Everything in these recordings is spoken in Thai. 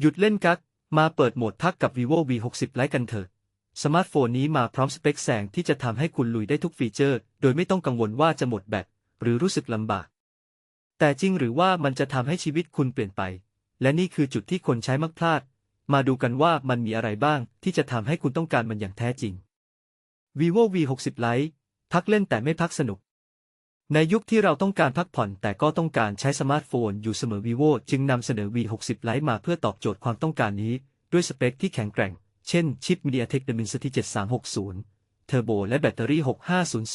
หยุดเล่นกักมาเปิดโหมดทักกับ vivo v 6 0 Lite กันเถอะ สมาร์ทโฟนนี้มาพร้อมสเปคแสงที่จะทำให้คุณลุยได้ทุกฟีเจอร์ โดยไม่ต้องกังวลว่าจะหมดแบตหรือรู้สึกลำบาก แต่จริงหรือว่ามันจะทำให้ชีวิตคุณเปลี่ยนไป และนี่คือจุดที่คนใช้มักพลาด มาดูกันว่ามันมีอะไรบ้างที่จะทำให้คุณต้องการมันอย่างแท้จริง vivo v 6 0 Lite พักเล่นแต่ไม่พักสนุก ในยุคที่เราต้องการพักผ่อนแต่ก็ต้องการใช้สมาร์ทโฟนอยู่เสมอ vivo จึงนำเสนอ v 6 0 Lite มาเพื่อตอบโจทย์ความต้องการนี้ ด้วยสเปคที่แข็งแกร่ง เช่น ชิป MediaTek Dimensity 7360 Turbo และแบตเตอรี่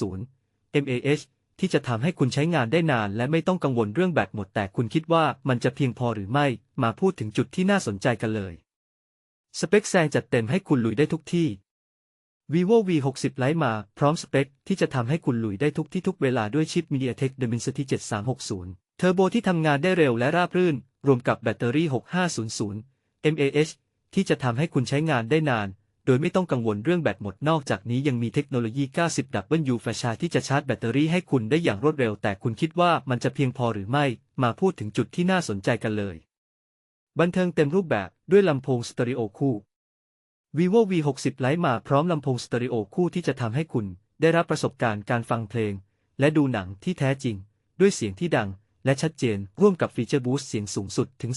6500 mAh ที่จะทำให้คุณใช้งานได้นาน และไม่ต้องกังวลเรื่องแบตหมด แต่คุณคิดว่ามันจะเพียงพอหรือไม่ มาพูดถึงจุดที่น่าสนใจกันเลย สเปคแซงจัดเต็มให้คุณลุยได้ทุกที่ vivo v 6 0 Lite มาพร้อมสเปคที่จะทำให้คุณลุยได้ทุกที่ทุกเวลาด้วยชิป MediaTek Dimensity 7360 เทอร์โบที่ทำงานได้เร็วและราบรื่น รวมกับแบตเตอรี่ 6500 mAh ที่จะทำให้คุณใช้งานได้นาน โดยไม่ต้องกังวลเรื่องแบตหมดนอกจากนี้ยังมีเทคโนโลยี 90W Fast Charge ที่จะชาร์จแบตเตอรี่ให้คุณได้อย่างรวดเร็ว แต่คุณคิดว่ามันจะเพียงพอหรือไม่ มาพูดถึงจุดที่น่าสนใจกันเลย บันเทิงเต็มรูปแบบด้วยลำโพงสเตอริโอคู่ vivo v 6 0 Lite มาพร้อมลำโพงสเตอริโอคู่ที่จะทำให้คุณได้รับประสบการณ์การฟังเพลง และดูหนังที่แท้จริง ด้วยเสียงที่ดัง และชัดเจนร่วมกับฟีเจอร์บูสต์เสียงสูงสุดถึง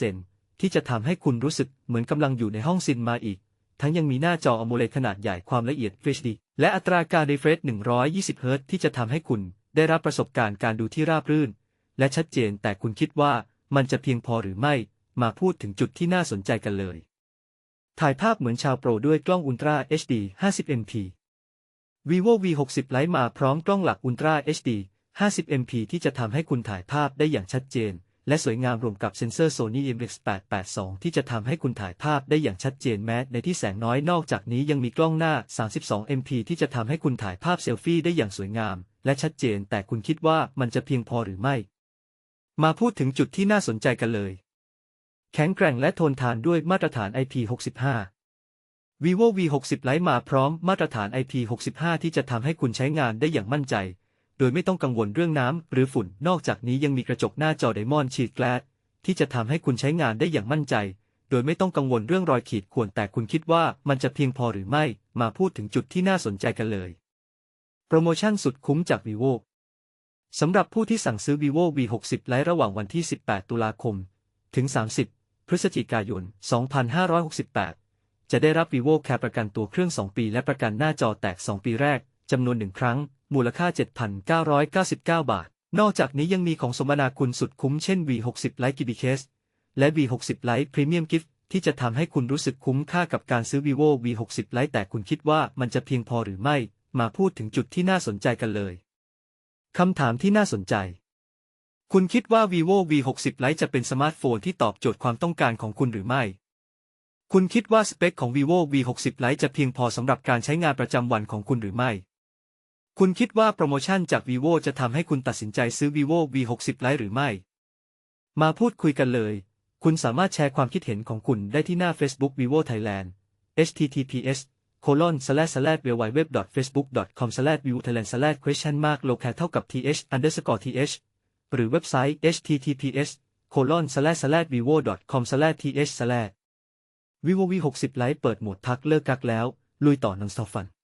400%ที่จะทำให้คุณรู้สึกเหมือนกำลังอยู่ในห้องซินมาอีก ทั้งยังมีหน้าจอ AMOLED ขนาดใหญ่ความละเอียด HD และอัตราการ refresh 120 Hz ที่จะทำให้คุณได้รับประสบการณ์การดูที่ราบรื่น และชัดเจนแต่คุณคิดว่ามันจะเพียงพอหรือไม่ มาพูดถึงจุดที่น่าสนใจกันเลย ถ่ายภาพเหมือนชาวโปรด้วยกล้อง Ultra HD 50MP vivo v 6 0 Lite มาพร้อมกล้องหลัก Ultra HD 50MP ที่จะทำให้คุณถ่ายภาพได้อย่างชัดเจน และสวยงามรวมกับเซ็นเซอร์ Sony IMX882 ที่จะทำให้คุณถ่ายภาพได้อย่างชัดเจนแม้ในที่แสงน้อยนอกจากนี้ยังมีกล้องหน้า 32MP ที่จะทำให้คุณถ่ายภาพเซลฟี่ได้อย่างสวยงาม และชัดเจนแต่คุณคิดว่ามันจะเพียงพอหรือไม่ มาพูดถึงจุดที่น่าสนใจกันเลย แข็งแกร่งและทนทานด้วยมาตรฐาน IP65 vivo v 6 0 Lite มาพร้อมมาตรฐาน IP65 ที่จะทำให้คุณใช้งานได้อย่างมั่นใจ โดยไม่ต้องกังวลเรื่องน้ำหรือฝุ่น นอกจากนี้ยังมีกระจกหน้าจอ Diamond Sheet Glass ที่จะทำให้คุณใช้งานได้อย่างมั่นใจ โดยไม่ต้องกังวลเรื่องรอยขีดข่วนแต่คุณคิดว่ามันจะเพียงพอหรือไม่ มาพูดถึงจุดที่น่าสนใจกันเลย โปรโมชั่นสุดคุ้มจาก vivo สำหรับผู้ที่สั่งซื้อ vivo v 6 0 Lite ระหว่างวันที่ 18 ตุลาคม ถึง 30 พฤศจิกายน 2568 จะได้รับ vivo Care ประกันตัวเครื่อง 2 ปี และประกันหน้าจอแตก 2 ปีแรก จำนวน1ครั้ง มูลค่า 7,999 บาท นอกจากนี้ยังมีของสมนาคุณสุดคุ้มเช่น V60 Lite GB Case และ V60 Lite Premium Gift ที่จะทำให้คุณรู้สึกคุ้มค่ากับการซื้อ vivo V60 Lite แต่คุณคิดว่ามันจะเพียงพอหรือไม่ มาพูดถึงจุดที่น่าสนใจกันเลย คำถามที่น่าสนใจ คุณคิดว่า vivo V60 Lite จะเป็นสมาร์ทโฟนที่ตอบโจทย์ความต้องการของคุณหรือไม่ คุณคิดว่าสเปคของ vivo V60 Lite จะเพียงพอสำหรับการใช้งานประจำวันของคุณหรือไม่ คุณคิดว่าโปรโมชั่นจาก vivo จะทำให้คุณตัดสินใจซื้อ vivo V60 Lite หรือไม่ มาพูดคุยกันเลย คุณสามารถแชร์ความคิดเห็นของคุณได้ที่หน้า Facebook vivo Thailand https colon slash slash www facebook com slash vivo thailand slash question mark local เท่ากับ th underscore th หรือเว็บไซต์ https colon slash slash vivo com slash th slash vivo v 6 0ไลฟ์เปิดโหมดทักเลิกกักแล้ว ลุยต่อนังสอฟัน